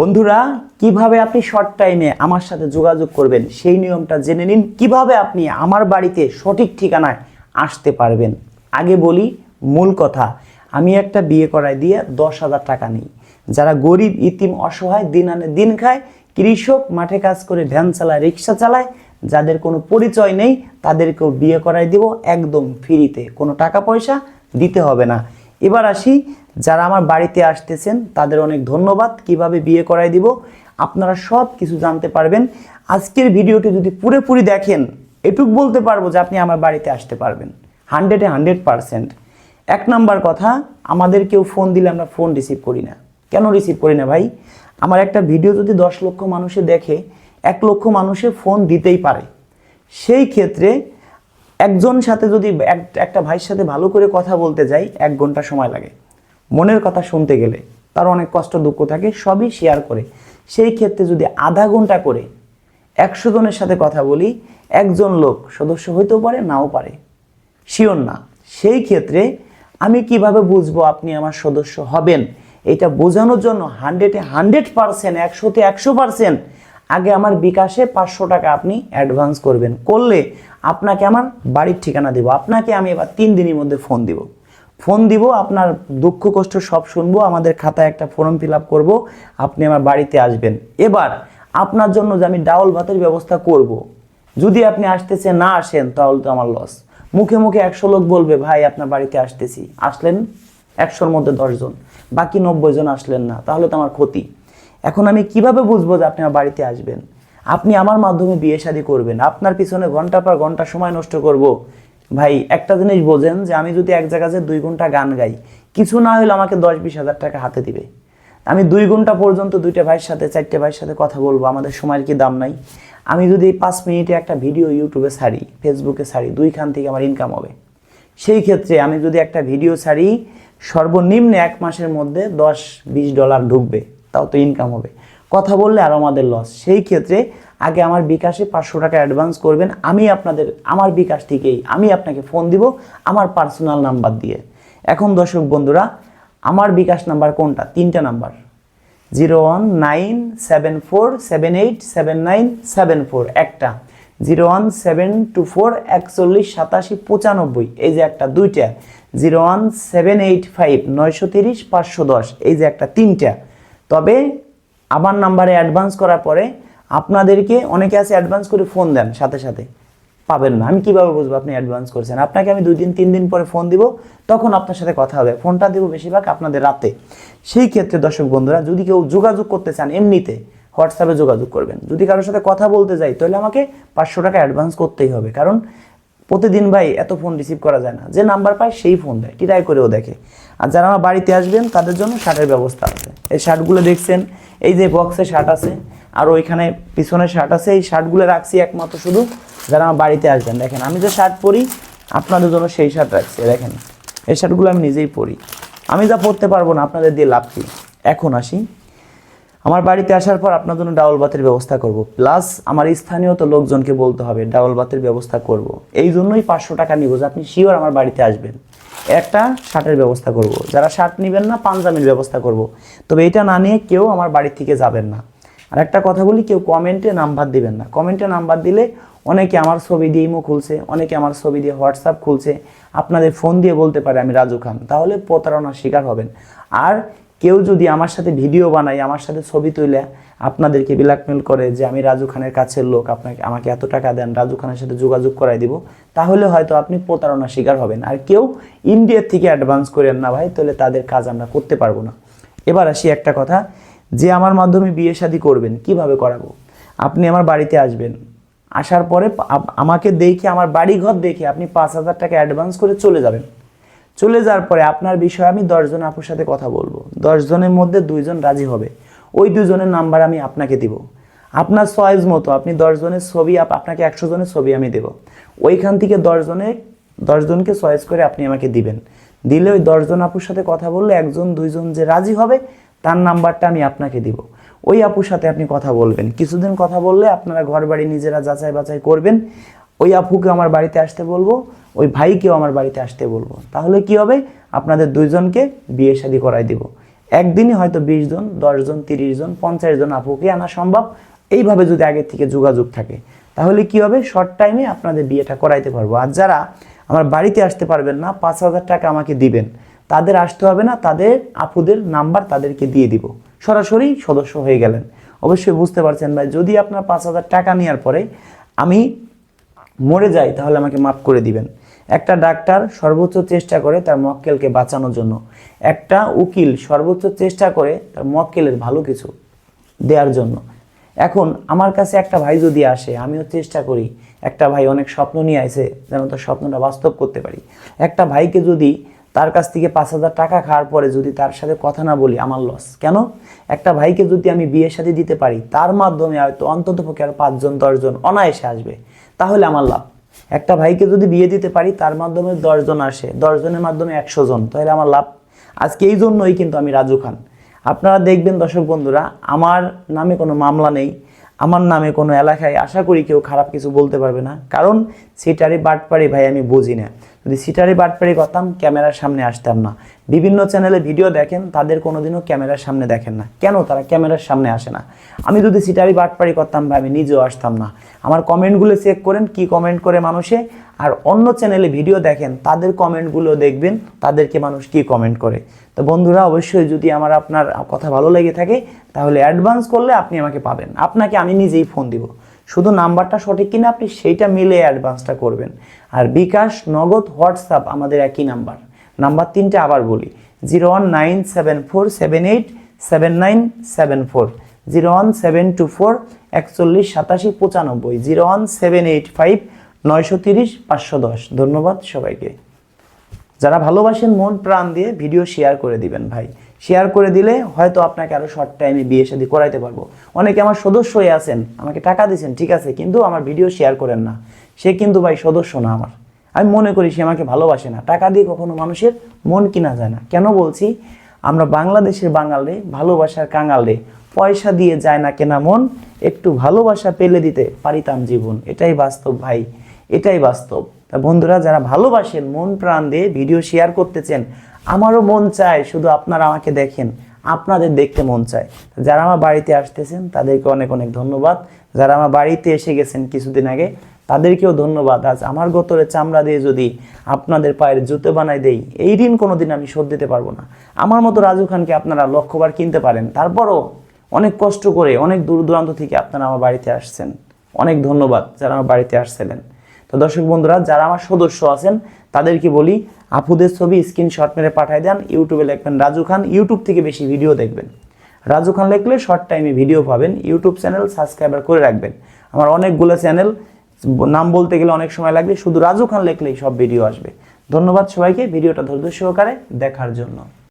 বন্ধুরা, কীভাবে আপনি শর্ট টাইমে আমার সাথে যোগাযোগ করবেন সেই নিয়মটা জেনে নিন। কীভাবে আপনি আমার বাড়িতে সঠিক ঠিকানায় আসতে পারবেন? আগে বলি, মূল কথা, আমি একটা বিয়ে করায় দিয়ে দশ হাজার টাকা নিই। যারা গরিব, ইতিম, অসহায়, দিন আনে দিন খায়, কৃষক, মাঠে কাজ করে ভ্যান চালায়, রিক্সা চালায়, যাদের কোনো পরিচয় নেই, তাদেরকেও বিয়ে করাই দিব একদম ফ্রিতে কোনো টাকা পয়সা দিতে হবে না। এবার আসি, যারা আমার বাড়িতে আসতেছেন, তাদের অনেক ধন্যবাদ। কীভাবে বিয়ে করাই দিব, আপনারা সব কিছু জানতে পারবেন। আজকের ভিডিওটি যদি পুরোপুরি দেখেন, এটুক বলতে পারব যে আপনি আমার বাড়িতে আসতে পারবেন। হান্ড্রেডে হান্ড্রেড পারসেন্ট। এক নাম্বার কথা, আমাদের কেউ ফোন দিলে আমরা ফোন রিসিভ করি না। কেন রিসিভ করি না ভাই? আমার একটা ভিডিও যদি দশ লক্ষ মানুষে দেখে, এক লক্ষ মানুষে ফোন দিতেই পারে। সেই ক্ষেত্রে একজন সাথে যদি একটা ভাইয়ের সাথে ভালো করে কথা বলতে যাই, এক ঘণ্টা সময় লাগে। মনের কথা শুনতে গেলে তার অনেক কষ্ট, দুঃখ থাকে, সবই শেয়ার করে। সেই ক্ষেত্রে যদি আধা ঘণ্টা করে একশো জনের সাথে কথা বলি, একজন লোক সদস্য হইতেও পারে, নাও পারে। শিওর না। সেই ক্ষেত্রে আমি কীভাবে বুঝব আপনি আমার সদস্য হবেন? এটা বোঝানোর জন্য হান্ড্রেডে হান্ড্রেড পারসেন্ট একশোতে একশো পারসেন্ট আগে আমার বিকাশে পাঁচশো টাকা আপনি অ্যাডভান্স করবেন। করলে আপনাকে আমার বাড়ির ঠিকানা দিব। আপনাকে আমি এবার তিন দিনের মধ্যে ফোন দিব। ফোন দিব, আপনার দুঃখ, কষ্ট সব শুনব, আমাদের খাতায় একটা ফর্ম ফিল আপ করব, আপনি আমার বাড়িতে আসবেন। এবার আপনার জন্য যে আমি ডাউল ভাতের ব্যবস্থা করব। যদি আপনি আসতেছে, না আসেন, তাহলে তো আমার লস মুখে মুখে একশো লোক বলবে, ভাই, আপনার বাড়িতে আসতেছি। আসলেন একশোর মধ্যে দশজন, বাকি নব্বই জন আসলেন না, তাহলে তো আমার ক্ষতি। এখন আমি কীভাবে বুঝব যে আপনি আমার বাড়িতে আসবেন? আপনি আমার মাধ্যমে বিয়ে শাদী করবেন। আপনার পিছনে ঘণ্টা পর ঘণ্টা সময় নষ্ট করব। ভাই, একটা জিনিস বোঝেন যে আমি যদি এক জায়গাতে দুই ঘণ্টা গান গাই, কিছু না হলে আমাকে দশ বিশ হাজার টাকা হাতে দিবে। আমি দুই ঘণ্টা পর্যন্ত দুইটা ভাইয়ের সাথে, চারটে ভাইয়ের সাথে কথা বলব, আমাদের সময়ের কি দাম নাই? আমি যদি পাঁচ মিনিটে একটা ভিডিও ইউটিউবে ছাড়ি ফেসবুকে ছাড়ি, দুইখান থেকে আমার ইনকাম হবে। সেই ক্ষেত্রে আমি যদি একটা ভিডিও ছাড়ি, সর্বনিম্ন এক মাসের মধ্যে দশ, বিশ ডলার ঢুকবে। তাও তো ইনকাম হবে। কথা বললে আর আমাদের লস সেই ক্ষেত্রে আগে আমার বিকাশে পাঁচশো টাকা অ্যাডভান্স করবেন। আমি আপনাদের, আমার বিকাশ থেকেই আমি আপনাকে ফোন দিব আমার পার্সোনাল নাম্বার দিয়ে। এখন দর্শক বন্ধুরা, আমার বিকাশ নাম্বার কোনটা? তিনটা number zero one nine seven four seven eight seven nine seven four একটা। Zero one seven two four একচল্লিশ সাতাশি পঁচানব্বই। এই যে একটা, দুইটা। Zero one seven eight five নয়শো তিরিশ পাঁচশো দশ। এই যে একটা, তিনটা। তবে আমার নাম্বারে অ্যাডভান্স করার পরে আপনাদেরকে অনেকে আছে অ্যাডভান্স করে ফোন দেন সাথে সাথে। পাবেন না। আমি কীভাবে বুঝব আপনি অ্যাডভান্স করছেন? আপনাকে আমি দুই দিন, তিন দিন পরে ফোন দিব, তখন আপনার সাথে কথা হবে। ফোনটা দিব বেশিরভাগ আপনাদের রাতে। সেই ক্ষেত্রে দর্শক বন্ধুরা, যদি কেউ যোগাযোগ করতে চান এমনিতে হোয়াটসঅ্যাপে যোগাযোগ করবেন। যদি কারোর সাথে কথা বলতে যাই, তাহলে আমাকে পাঁচশো টাকা অ্যাডভান্স করতেই হবে। কারণ প্রতিদিন ভাই এত ফোন রিসিভ করা যায় না। যে নাম্বার পায় সেই ফোন দেয় ট্রাই করেও দেখে। আর যারা আমার বাড়িতে আসবেন, তাদের জন্য শার্টের ব্যবস্থা আছে। এই শার্টগুলো দেখছেন, এই যে বক্সে শার্ট আছে, আর ওইখানে পিছনে শার্ট আছে, এই শার্টগুলো রাখছি একমাত্র শুধু যারা আমার বাড়িতে আসবেন। দেখেন, আমি যে শার্ট পরি, আপনাদের জন্য সেই শার্ট রাখছি দেখেন। এই শার্টগুলো আমি নিজেই পরি। আমি যা পরতে পারব না, আপনাদের দিয়ে লাভ কি? এখন আসি। আমার বাড়িতে আসার পর আপনার জন্য ডাউল বাতের ব্যবস্থা করব। প্লাস আমার স্থানীয় তো লোকজনকে বলতে হবে, ডাউল বাতের ব্যবস্থা করব। এই জন্যই পাঁচশো টাকা নিব, যে আপনি শিওর আমার বাড়িতে আসবেন। একটা শার্টের ব্যবস্থা করব। যারা শার্ট নেবেন না, পাঞ্জাবির ব্যবস্থা করব। তবে এটা না নিয়ে কেউ আমার বাড়ি থেকে যাবেন না। আর একটা কথা বলি, কেউ কমেন্টে নাম্বার দিবেন না। কমেন্টে নাম্বার দিলে অনেকে আমার ছবি দিয়ে ইমো খুলছে, অনেকে আমার ছবি দিয়ে হোয়াটসঅ্যাপ খুলছে। আপনাদের ফোন দিয়ে বলতে পারে আমি রাজু খান। তাহলে প্রতারণার শিকার হবেন। আর কেউ যদি আমার সাথে ভিডিও বানায়, আমার সাথে ছবি তুলে আপনাদেরকে ব্ল্যাকমেল করে যে আমি রাজু খানের কাছের লোক, আপনাকে, আমাকে এত টাকা দেন, রাজু খানের সাথে যোগাযোগ করাই দিব, তাহলে হয়তো আপনি প্রতারণার শিকার হবেন। আর কেউ ইন্ডিয়ার থেকে অ্যাডভান্স করেন না ভাই, তাহলে তাদের কাজ আমরা করতে পারব না। এবার আসি একটা কথা, যে আমার মাধ্যমে বিয়ে শাদী করবেন, কীভাবে করাবো? আপনি আমার বাড়িতে আসবেন, আসার পরে আমাকে দেখে, আমার বাড়ি ঘর দেখে আপনি পাঁচ হাজার টাকা অ্যাডভান্স করে চলে যাবেন। চলে যাওয়ার পরে আপনার বিষয়ে আমি দশজন আপুর সাথে কথা বলব। দশজনের মধ্যে দুইজন রাজি হবে। ওই দুজনের নাম্বার আমি আপনাকে দিব। আপনার চয়েস মতো আপনি দশজনের ছবি, আপ- আপনাকে একশো জনের ছবি আমি দেব। ওইখান থেকে দশজনের দশজনকে চয়েস করে আপনি আমাকে দিবেন। দিলে ওই দশজন আপুর সাথে কথা বললে একজন, দুইজন যে রাজি হবে, তার নাম্বারটা আমি আপনাকে দিব। ওই আপুর সাথে আপনি কথা বলবেন। কিছুদিন কথা বললে আপনারা ঘর বাড়ি নিজেরা যাচাই বাছাই করবেন। ওই আপুকে আমার বাড়িতে আসতে বলব, ওই ভাইকেও আমার বাড়িতে আসতে বলব। তাহলে কি হবে? আপনাদের দুইজনকে বিয়ে শাদী করাই দিব। একদিনই হয়তো বিশ জন, দশ জন, তিরিশ জন, পঞ্চাশ জন আপুকে আনা সম্ভব। এইভাবে যদি আগের থেকে যোগাযোগ থাকে, তাহলে কি হবে? শর্ট টাইমে আপনাদের বিয়েটা করাইতে পারব। আর যারা আমার বাড়িতে আসতে পারবেন না, পাঁচ হাজার টাকা আমাকে দিবেন, তাদের আসতে হবে না, তাদের আপুদের নাম্বার তাদেরকে দিয়ে দিব। সরাসরি সদস্য হয়ে গেলেন। অবশ্যই বুঝতে পারছেন ভাই, যদি আপনার পাঁচ হাজার টাকা নেওয়ার পরে আমি মরে যাই তাহলে আমাকে মাফ করে দিবেন। একটা ডাক্তার সর্বোচ্চ চেষ্টা করে তার মক্কেলকে বাঁচানোর জন্য। একটা উকিল সর্বোচ্চ চেষ্টা করে তার মক্কেলের ভালো কিছু দেওয়ার জন্য। এখন আমার কাছে একটা ভাই যদি আসে, আমিও চেষ্টা করি। একটা ভাই অনেক স্বপ্ন নিয়ে আসে যেন তার স্বপ্নটা বাস্তব করতে পারি। একটা ভাইকে যদি তার কাছ থেকে পাঁচ হাজার টাকা খাওয়ার পরে যদি তার সাথে কথা না বলি, আমার লস কেন? একটা ভাইকে যদি আমি বিয়ের সাথে দিতে পারি, তার মাধ্যমে হয়তো অন্তত পক্ষে আর পাঁচজন, দশজন অনায়াসে আসবে। তাহলে আমার লাভ। একটা ভাইকে যদি বিয়ে দিতে পারি, তার মাধ্যমে দশজন আসে। দশজনের মাধ্যমে একশো জন তাহলে আমার লাভ। আজকে এই জন্যই কিন্তু আমি রাজু খান। আপনারা দেখবেন দর্শক বন্ধুরা, আমার নামে কোনো মামলা নেই। আমার নামে কোনো এলাকায় আশা করি কেউ খারাপ কিছু বলতে পারবে না। কারণ সিটারে বাট পারে ভাই আমি বুঝি না। যদি সিটারি বাটপাড়ি করতাম, ক্যামেরার সামনে আসতাম না। বিভিন্ন চ্যানেলে ভিডিও দেখেন, তাদের কোনোদিনও ক্যামেরার সামনে দেখেন না। কেন? তারা ক্যামেরার সামনে আসে না। আমি যদি সিটারি বাটপাড়ি করতাম ভাই, আমি নিজেও আসতাম না। আমার কমেন্টগুলো চেক করেন, কি কমেন্ট করে মানুষে। আর অন্য চ্যানেলে ভিডিও দেখেন, তাদের কমেন্টগুলো দেখবেন, তাদেরকে মানুষ কি কমেন্ট করে। তো বন্ধুরা, অবশ্যই যদি আমার আপনার কথা ভালো লেগে থাকে, তাহলে অ্যাডভান্স করলে আপনি আমাকে পাবেন। আপনাকে আমি নিজেই ফোন দিব। শুধু নাম্বারটা সঠিক কিনা আপনি সেইটা মিলে অ্যাডভান্সটা করবেন। আর বিকাশ, নগদ, হোয়াটসঅ্যাপ আমাদের একই নাম্বার। নাম্বার তিনটে আবার বলি zero one nine seven four seven eight seven nine seven four zero one seven two four একচল্লিশ, সাতাশি, পঁচানব্বই zero one seven eight five নয়শো তিরিশ, পাঁচশো দশ। ধন্যবাদ সবাইকে। যারা ভালোবাসেন, মন প্রাণ দিয়ে ভিডিও শেয়ার করে দিবেন ভাই। শেয়ার করে দিলে হয়তো আপনাকে আরও শর্ট টাইমে বিয়ে শাদি করাইতে পারব। অনেকে আমার সদস্য হয়ে আছেন, আমাকে টাকা দিয়েছেন, ঠিক আছে, কিন্তু আমার ভিডিও শেয়ার করেন না। সে কিন্তু ভাই সদস্য না আমার। আমি মনে করি সে আমাকে ভালোবাসে না। টাকা দিয়ে কখনো মানুষের মন কিনা যায় না। কেন বলছি? আমরা বাংলাদেশের বাঙালে ভালোবাসার কাঙালে পয়সা দিয়ে যায় না কেনা মন, একটু ভালোবাসা পেলে দিতে পারিতাম জীবন। এটাই বাস্তব ভাই, এটাই বাস্তব। তা বন্ধুরা, যারা ভালোবাসেন, মন প্রাণ দিয়ে ভিডিও শেয়ার করতেছেন আমারও মন চায় শুধু আপনারা আমাকে দেখেন, আপনাদের দেখতে মন চায়। যারা আমার বাড়িতে আসতেছেন, তাদেরকে অনেক অনেক ধন্যবাদ। যারা আমার বাড়িতে এসে গেছেন কিছুদিন আগে, তাদেরকেও ধন্যবাদ। আজ আমার গোতরে চামড়া দিয়ে যদি আপনাদের পায়ের জুতো বানাই দেই, এই ঋণ কোনোদিন আমি শোধ দিতে পারব না। আমার মতো রাজু খানকে আপনারা লক্ষ্যবার কিনতে পারেন। তারপরও অনেক কষ্ট করে, অনেক দূর দূরান্ত থেকে আপনারা আমার বাড়িতে আসছেন। অনেক ধন্যবাদ যারা আমার বাড়িতে আসছিলেন। তো দর্শক বন্ধুরা, যারা আমার সদস্য আছেন, তাদেরকে বলি, আপুদের ছবি স্ক্রিনশট মেরে পাঠায় দেন, ইউটিউবে লিখবেন রাজু খান, ইউটিউব থেকে বেশি ভিডিও দেখবেন। রাজু খান লিখলে শর্ট টাইমে ভিডিও পাবেন, ইউটিউব চ্যানেল সাবস্ক্রাইবার করে রাখবেন। আমার অনেকগুলো চ্যানেল নাম বলতে গেলে অনেক সময় লাগবে, শুধু রাজু খান লিখলেই সব ভিডিও আসবে। ধন্যবাদ সবাইকে ভিডিওটা ধৈর্য সহকারে দেখার জন্য।